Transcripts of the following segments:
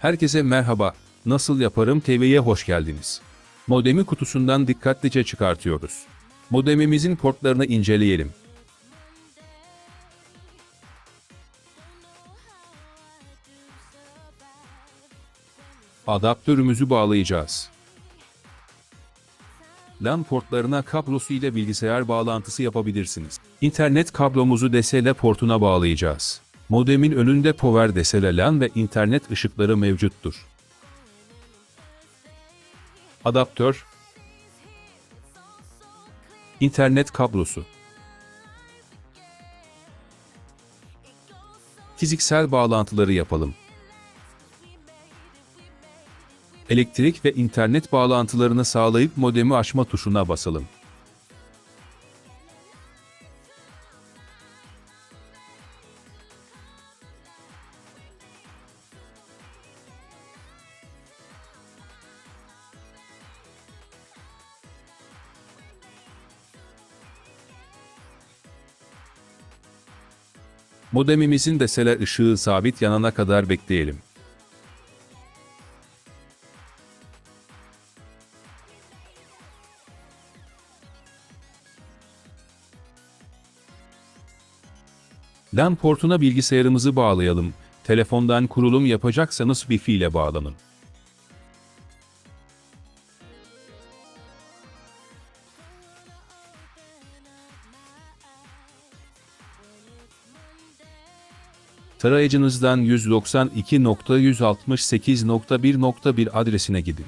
Herkese merhaba, Nasıl Yaparım TV'ye hoş geldiniz. Modemi kutusundan dikkatlice çıkartıyoruz. Modemimizin portlarını inceleyelim. Adaptörümüzü bağlayacağız. LAN portlarına kablosu ile bilgisayar bağlantısı yapabilirsiniz. İnternet kablomuzu DSL portuna bağlayacağız. Modemin önünde power DSL LAN ve internet ışıkları mevcuttur. Adaptör İnternet kablosu Fiziksel bağlantıları yapalım. Elektrik ve internet bağlantılarını sağlayıp modemi açma tuşuna basalım. Modemimizin desele ışığı sabit yanana kadar bekleyelim. LAN portuna bilgisayarımızı bağlayalım. Telefondan kurulum yapacaksanız Wi-Fi ile bağlanın. Tarayıcınızdan 192.168.1.1 adresine gidin.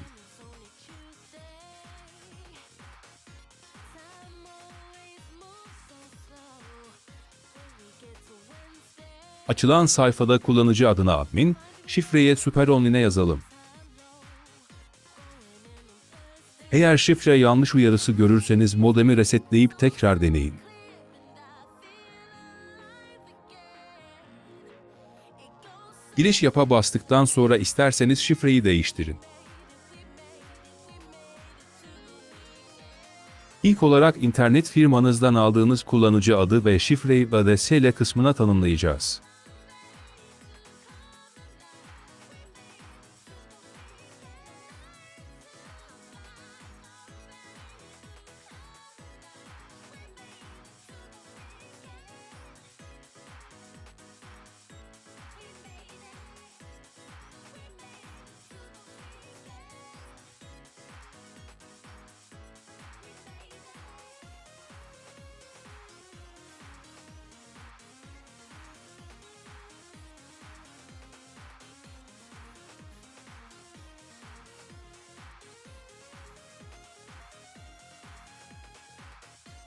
Açılan sayfada kullanıcı adına admin, şifreye süperonline yazalım. Eğer şifre yanlış uyarısı görürseniz modemi resetleyip tekrar deneyin. Giriş yapa bastıktan sonra isterseniz şifreyi değiştirin. İlk olarak internet firmanızdan aldığınız kullanıcı adı ve şifreyi ADSL kısmına tanımlayacağız.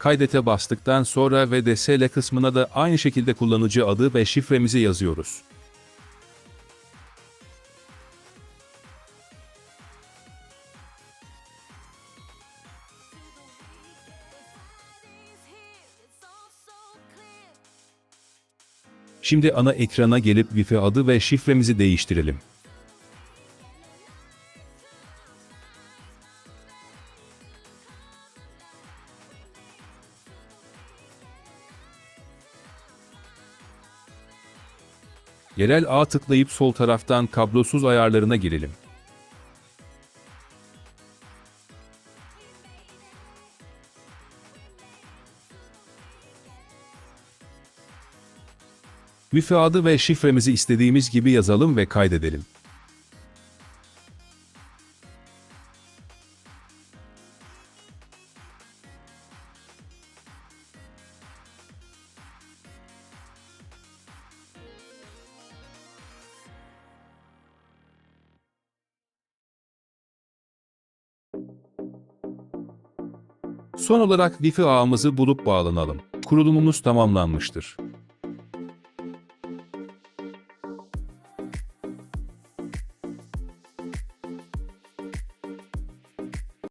Kaydete bastıktan sonra ve DSL kısmına da aynı şekilde kullanıcı adı ve şifremizi yazıyoruz. Şimdi ana ekrana gelip Wi-Fi adı ve şifremizi değiştirelim. Yerel ağ tıklayıp sol taraftan kablosuz ayarlarına girelim. Wi-Fi adı ve şifremizi istediğimiz gibi yazalım ve kaydedelim. Son olarak Wi-Fi ağımızı bulup bağlanalım. Kurulumumuz tamamlanmıştır.